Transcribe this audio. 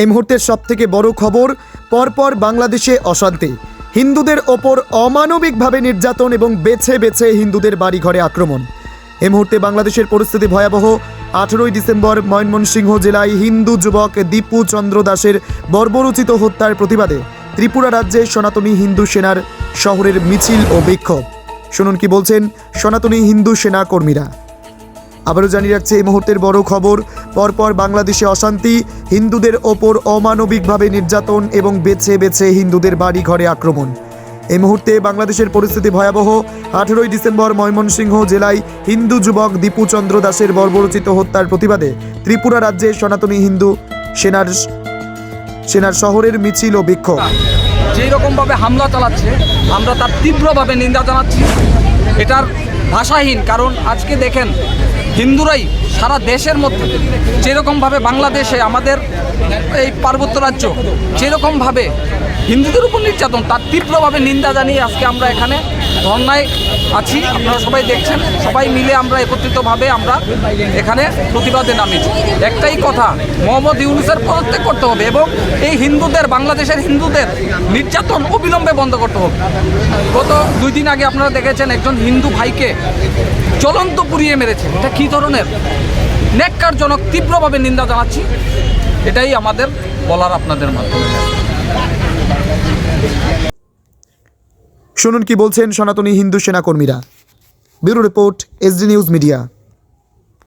এই মুহূর্তের সবথেকে বড় খবর, পরপর বাংলাদেশে অশান্তি। হিন্দুদের ওপর অমানবিকভাবে নির্যাতন এবং বেছে বেছে হিন্দুদের বাড়িঘরে আক্রমণ। এই মুহূর্তে বাংলাদেশের পরিস্থিতি ভয়াবহ। আঠেরোই ডিসেম্বর ময়মনসিংহ জেলায় হিন্দু যুবক দীপু চন্দ্র দাসের বর্বরোচিত হত্যার প্রতিবাদে ত্রিপুরা রাজ্যে সনাতনী হিন্দু সেনার শহরের মিছিল ও বিক্ষোভ। শুনুন কি বলছেন সনাতনী হিন্দু সেনা কর্মীরা। আবারও জানিয়ে রাখছে এই মুহূর্তের বড় খবর, পরপর বাংলাদেশে অশান্তি, হিন্দুদের ওপর অমানবিকভাবে নির্যাতন এবং বেছে বেছে হিন্দুদের বাড়ি ঘরে আক্রমণ। এই মুহূর্তে বাংলাদেশের পরিস্থিতি ভয়াবহ। আঠেরোই ডিসেম্বর ময়মনসিংহ জেলায় হিন্দু যুবক দীপু চন্দ্র দাসের বর্বরচিত হত্যার প্রতিবাদে ত্রিপুরা রাজ্যে সনাতনী হিন্দু সেনার সেনার শহরের মিছিল ও বিক্ষোভ। যেই রকমভাবে হামলা চালাচ্ছে, আমরা তার তীব্রভাবে নিন্দা জানাচ্ছি। এটার ভাষাহীন, কারণ আজকে দেখেন হিন্দুরাই সারা দেশের মধ্যে যেরকমভাবে বাংলাদেশে আমাদের এই পার্বত্য রাজ্য যেরকমভাবে হিন্দুদের উপর নির্যাতন, তার তীব্রভাবে নিন্দা জানিয়ে আজকে আমরা এখানে ধর্নায় আছি, আপনারা সবাই দেখছেন। সবাই মিলে আমরা একত্রিতভাবে আমরা এখানে প্রতিবাদে নামিয়েছি একটাই কথা, মোহাম্মদ ইউনুসের পদত্যাগ করতে হবে এবং এই হিন্দুদের, বাংলাদেশের হিন্দুদের নির্যাতন অবিলম্বে বন্ধ করতে হবে। গত দুই দিন আগে আপনারা দেখেছেন একজন হিন্দু ভাইকে জ্বলন্ত পুড়িয়ে মেরেছে। এটা কী ধরনের? ন্যাক্কারজনক, তীব্রভাবে নিন্দা জানাচ্ছি। এটাই আমাদের বলার আপনাদের মাধ্যমে। শুনুন কি বলছেন সনাতনী Hindu সেনাকর্মীরা। Bureau report SD news media.